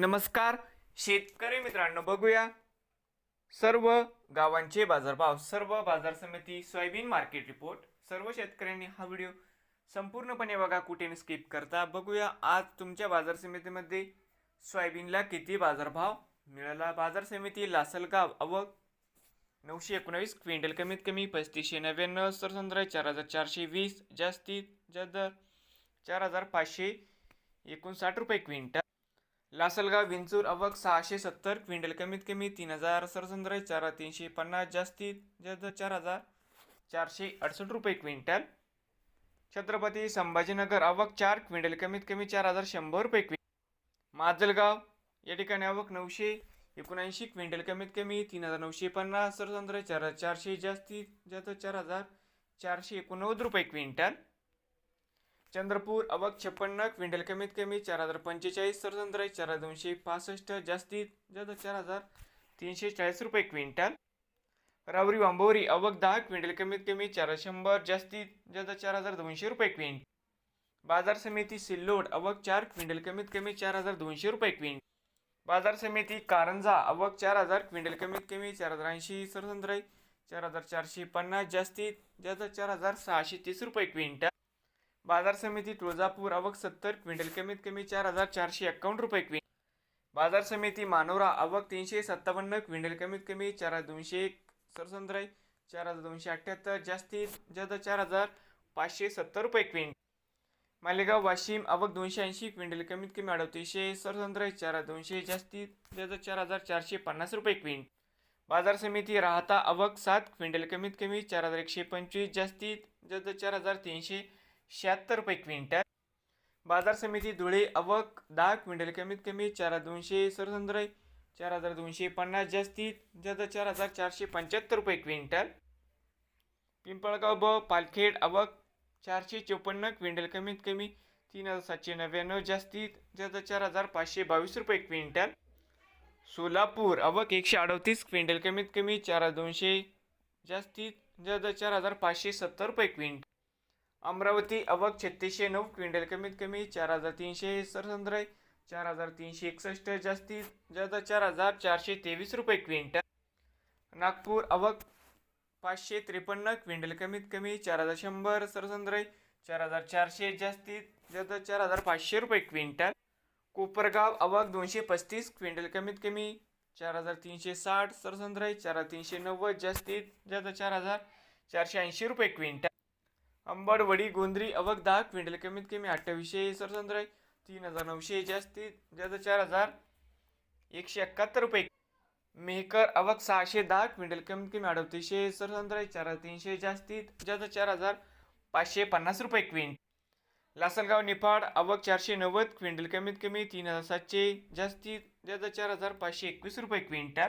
नमस्कार शेतकरी मित्रांनो बघूया. सर्व गावांचे बाजारभाव सर्व बाजार समिती सोयाबीन मार्केट रिपोर्ट. सर्व शेतकऱ्यांनी हा व्हिडिओ संपूर्णपणे बघा कुठे स्किप करता. बघूया आज तुमच्या बाजार समितीमध्ये सोयाबीनला किती बाजारभाव मिळाला. बाजार समिती लासलगाव अवक नऊशे एकोणावीस क्विंटल कमीत कमी पस्तीसशे नव्याण्णव सरसंद्र चार हजार चारशे वीस जास्तीत जास्त चार हजार पाचशे एकोणसाठ रुपये क्विंटल. लासलगाव विंचूर अवक सहाशे सत्तर क्विंटल कमीत कमी तीन हजार सरसंद्र चार तीनशे पन्नास जास्तीत जास्त चार हजार चारशे अडसष्ट रुपये क्विंटल. छत्रपती संभाजीनगर अवक चार क्विंटल कमीत कमी चार हजार शंभर रुपये क्विंटल. माजलगाव या ठिकाणी अवक नऊशे एकोणऐंशी क्विंटल कमीत कमी तीन हजार नऊशे पन्नास सरसंद्र चार हजार चारशे जास्तीत जास्त चार हजार चारशे एकोणनव्वद रुपये क्विंटल. चंद्रपूर अवक छप्पन्न क्विंटल कमीत कमी चार हजार पंचेचाळीस सरसंद्र चार हजार दोनशे पासष्ट जास्तीत जास्त चार हजार तीनशे चाळीस रुपये क्विंटल. रावरी वांबोरी अवक दहा क्विंटल कमीत कमी चार शंभर जास्तीत जास्त चार हजार दोनशे रुपये क्विंट बाजार समिती सिल्लोड अवक चार क्विंटल कमीत कमी चार हजार दोनशे रुपये क्विंट बाजार समिती कारंजा अवक चार हजार क्विंटल कमीत कमी चार हजार ऐंशी सरसंद्राई चार हजार चारशे पन्नास जास्तीत जास्त चार हजार सहाशे तीस रुपये क्विंटल. बाजार समिती तुळजापूर आवक सत्तर क्विंटल कमीत कमी चार हजार चारशे एक्कावन्न रुपये क्विंटल बाजार समिती मानोरा आवक तीनशे सत्तावन्न क्विंटल कमीत कमी चार हजार दोनशे एक सरसंद्राई चार हजार दोनशे अठ्ठ्याहत्तर जास्तीत जास्त चार हजार पाचशे सत्तर रुपये क्विंटल मालेगाव वाशिम आवक दोनशे ऐंशी क्विंटल कमीत कमी अडतीसशे सरसंद्राई चार हजार दोनशे जास्तीत जास्त चार हजार चारशे पन्नास रुपये क्विंटल बाजार समिती राहता आवक सात क्विंटल कमीत कमी चार हजार एकशे पंचवीस जास्तीत जास्त चार हजार तीनशे शहात्तर रुपये क्विंटल. बाजार समिती धुळे अवक दहा क्विंटल कमीत कमी चार हजार दोनशे सरसंद्राई चार हजार दोनशे पन्नास जास्तीत जास्त चार हजार चारशे पंच्याहत्तर रुपये क्विंटल. पिंपळगाव ब पालखेड अवक चारशे चोपन्न क्विंटल कमीत कमी तीन हजार सातशे नव्याण्णव जास्तीत जास्त चार हजार पाचशे बावीस रुपये क्विंटल. सोलापूर अवक एकशे अडतीस क्विंटल कमीत कमी चार हजार दोनशे जास्तीत जास्त चार हजार पाचशे सत्तर रुपये क्विंटल. अमरावती अवक छत्तीसशे नऊ क्विंटल कमीत कमी चार हजार तीनशे सरसंद्राई चार हजार तीनशे एकसष्ट जास्तीत जास्त चार हजार चारशे तेवीस रुपये क्विंटल. नागपूर अवक पाचशे त्रेपन्न क्विंटल कमीत कमी चार हजार शंभर सरसंद्राई चार हजार चारशे जास्तीत जास्त चार हजार पाचशे रुपये क्विंटल. कोपरगाव अवक दोनशे पस्तीस क्विंटल कमीत कमी चार हजार तीनशे साठ सरसंद्राई चार हजार तीनशे नव्वद जास्तीत जास्त चार हजार चारशे ऐंशी रुपये क्विंटल. अंबडवडी गोंद्री अवक दहा क्विंटल कमीत कमी अठ्ठावीसशे सरसंद्राई तीन हजार नऊशे जास्तीत जास्त चार हजार एकशे एकाहत्तर रुपये. मेहकर अवक सहाशे दहा क्विंटल कमीत कमी अडतीसशे सरसंद्राई चार हजार तीनशे जास्तीत जास्त चार हजार पाचशे पन्नास रुपये क्विंट लासलगाव निफाड अवक चारशे नव्वद क्विंटल कमीत कमी तीन हजार सातशे जास्तीत जास्त चार हजार पाचशे एकवीस रुपये क्विंटल.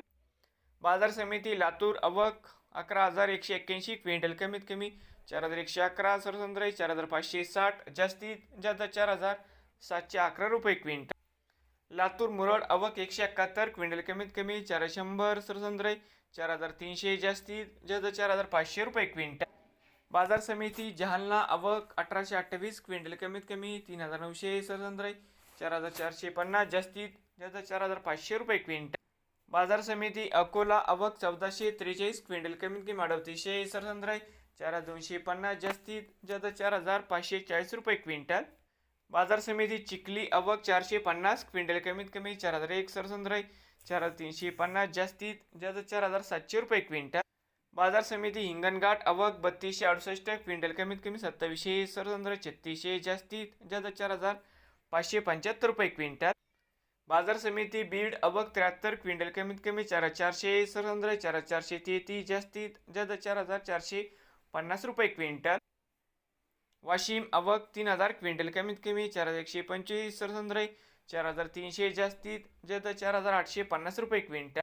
बाजार समिती लातूर अवक अकरा हजार एकशे एक्क्याऐंशी क्विंटल कमीत कमी चार हजार एकशे अकरा सरसंद्राई चार हजार पाचशे साठ जास्तीत जास्त चार हजार सातशे अकरा रुपये क्विंटल. लातूर मुरड अवक एकशे एकाहत्तर क्विंटल कमीत कमी चार शंभर सरसंद्राई चार हजार तीनशे जास्तीत जास्त चार हजार पाचशे रुपये क्विंटल. बाजार समिती जहालना अवक अठराशे अठ्ठावीस क्विंटल कमीत कमी तीन हजार नऊशे सरसंद्राई चार हजार चारशे पन्नास जास्तीत जास्त चार हजार पाचशे रुपये क्विंटल. बाजार समिती अकोला अवक चौदाशे त्रेचाळीस क्विंटल कमीत कमी अडतीसशे सरसंद्राई चार हजार दोनशे पन्नास जास्तीत जास्त चार हजार पाचशे चाळीस रुपये क्विंटल. बाजार समिती चिखली अवक चारशे पन्नास क्विंटल कमीत कमी चार हजार एक सरसंद्राई चार हजार तीनशे पन्नास जास्तीत जास्त चार हजार सातशे रुपये क्विंटल. बाजार समिती हिंगणघाट अवक बत्तीसशे अडुसष्ट क्विंटल कमीत कमी सत्तावीसशे सरसंद्राई छत्तीसशे जास्तीत जास्त चार हजार पाचशे पंच्याहत्तर रुपये क्विंटल. बाजार समिती बीड अवक त्र्याहत्तर क्विंटल कमीत कमी चार हजार चारशे सरसंद्राई चार चारशे तेहतीस जास्तीत जास्त चार हजार चारशे पन्नास रुपये क्विंटल. वाशिम अवक तीन हजार क्विंटल. कमीत कमी चार हजार एकशे पंचवीस. सरसंद्राई चार हजार तीनशे जास्तीत जास्त चार हजार आठशे पन्नास रुपये क्विंटल.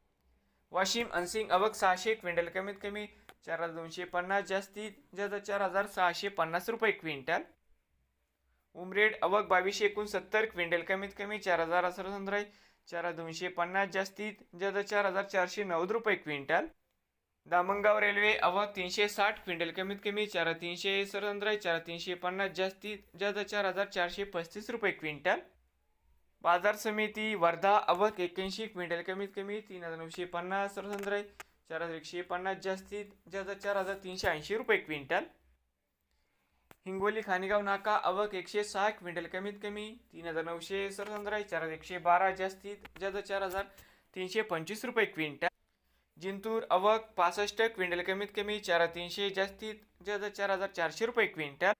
वाशिम अनसिंग अवक सहाशे क्विंटल. कमीत कमी चार हजार दोनशे पन्नास जास्तीत जास्त चार हजार सहाशे पन्नास रुपये क्विंटल. उमरेड अवक बावीसशे एकोणसत्तर क्विंटल. कमीत कमी चार हजार सरसंद्राई चार हजार दोनशे पन्नास जास्तीत जास्त चार हजार चारशे नव्वद रुपये क्विंटल. दामणगाव रेल्वे अवक तीनशे साठ क्विंटल कमीत कमी चार तीनशे सरंद्रा चार तीनशे पन्नास जास्तीत जास्त चार हजार चारशे पस्तीस रुपये क्विंटल. बाजार समिती वर्धा आवक एक्क्याऐंशी क्विंटल कमीत कमी तीन हजार नऊशे पन्नास सर्वसाधारण चार हजार एकशे पन्नास जास्तीत जास्त चार हजार तीनशे ऐंशी रुपये क्विंटल. हिंगोली खानेगाव नाका अवक एकशे सहा क्विंटल कमीत कमी तीन हजार नऊशे सर्वसाधारण चार हजार एकशे बारा जास्तीत जास्त चार हजार तीनशे पंचवीस रुपये क्विंटल. जिंतूर अवक पासष्ट क्विंटल कमीत कमी चार हजार तीनशे जास्तीत जास्त चार हजार चारशे रुपये क्विंटल.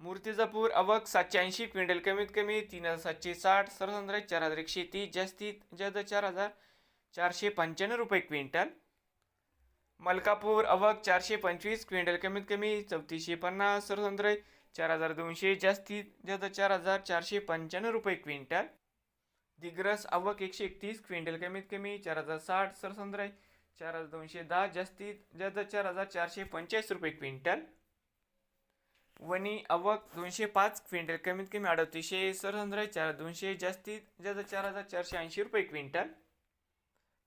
मूर्तिजापूर अवक सातशे ऐंशी क्विंटल कमीत कमी तीन हजार सातशे साठ सर्वसाधारण चार हजार एकशे तीस जास्तीत जास्त चार हजार चारशे पंच्याण्णव रुपये क्विंटल. मलकापूर अवक चारशे पंचवीस क्विंटल कमीत कमी चौतीसशे पन्नास सर्वसाधारण चार हजार दोनशे जास्तीत जास्त चार हजार चारशे पंच्याण्णव रुपये क्विंटल. दिग्रस अवक एकशे एकतीस क्विंटल कमीत कमी चार हजार साठ सर्वसाधारण चार हजार दोनशे दहा जास्तीत जास्त चार हजार चारशे पंचेचाळीस रुपये क्विंटल. वणी आवक दोनशे पाच क्विंटल कमीत कमी अडतीसशे सरसंद्रा चार दोनशे जास्तीत जास्त चार हजार चारशे ऐंशी रुपये क्विंटल.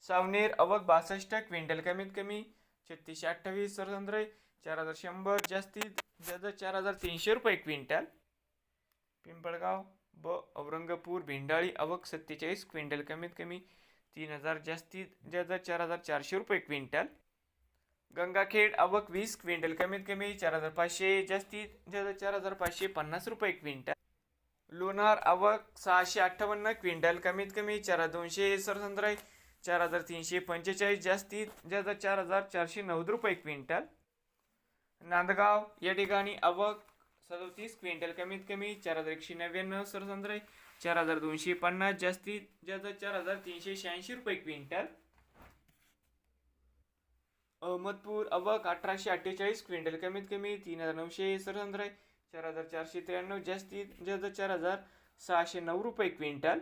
सावनेर अवक बासष्ट क्विंटल कमीत कमी छत्तीसशे अठ्ठावीस सरहंद्र चार हजार शंभर जास्तीत जास्त चार हजार तीनशे रुपये क्विंटल. पिंपळगाव ब औरंगापूर भिंडाळी अवक सत्तेचाळीस क्विंटल कमीत कमी तीन हजार जास्तीत जास्त चार हजार चारशे रुपये क्विंटल. गंगाखेड आवक वीस क्विंटल कमीत कमी चार हजार पाचशे जास्तीत जास्त चार हजार पाचशे पन्नास रुपये क्विंटल. लोणार आवक सहाशे अठ्ठावन्न क्विंटल कमीत कमी चार हजार दोनशे सरसंद्र चार हजार तीनशे पंचेचाळीस जास्तीत जास्त चार हजार चारशे नव्वद रुपये क्विंटल. नांदगाव या ठिकाणी आवक सदोतीस क्विंटल कमीत कमी चार हजार एकशे नव्याण्णव सरसंद्र चार हजार दोनशे पन्नास जास्तीत जास्त चार हजार तीनशे शहाऐंशी रुपये क्विंटल. अहमदपूर अवक अठराशे अठ्ठेचाळीस क्विंटल कमीत कमी तीन हजार नऊशे सरसंद्र चार हजार चारशे त्र्याण्णव जास्तीत जास्त चार हजार सहाशे नऊ रुपये क्विंटल.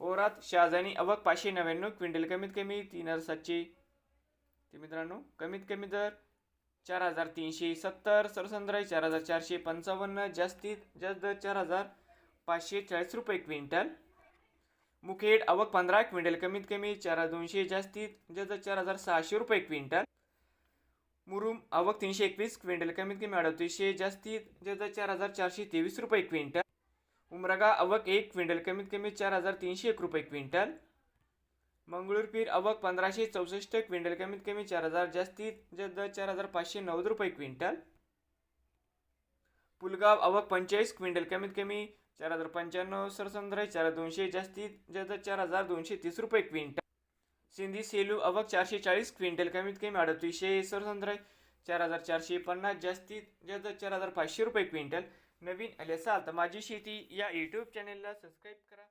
ओरात शहाजानी अवक पाचशे नव्याण्णव क्विंटल कमीत कमी तीन हजार सातशे. ते मित्रांनो कमीत कमी दर चार हजार तीनशे सत्तर सरसंद्र चार हजार चारशे पंचावन्न जास्तीत जास्त चार हजार पाचशे चाळीस रुपये क्विंटल. मुखेड आवक पंधरा क्विंटल कमीत कमी चार हजार दोनशे जास्तीत जास्त चार हजार सहाशे रुपये क्विंटल. मुरुम आवक तीनशे एकवीस क्विंटल कमीत कमी अडतीसशे जास्तीत जास्त चार हजार चारशे तेवीस रुपये क्विंटल. उमरागा आवक एक क्विंटल कमीत कमी चार हजार तीनशे एक रुपये क्विंटल. मंगळूरपीर आवक पंधराशे चौसष्ट क्विंटल कमीत कमी चार हजार जास्तीत जास्त चार हजार पाचशे नव्वद रुपये क्विंटल. पुलगाव आवक पंचेचाळीस क्विंटल कमीत कमी चार हजार पंच्याण्णव सरसंद्र चार दोनशे जास्तीत जास्त चार हजार दोनशे तीस रुपये क्विंटल. सिंधी सेलू अवक चारशे चाळीस क्विंटल कमीत कमी अडतीसशे सरसंद्र चार हजार चारशे पन्नास जास्तीत जास्त चार हजार पाचशे रुपये क्विंटल. नवीन आले असाल तर माझी शेती या यूट्यूब चॅनेलला सबस्क्राईब करा.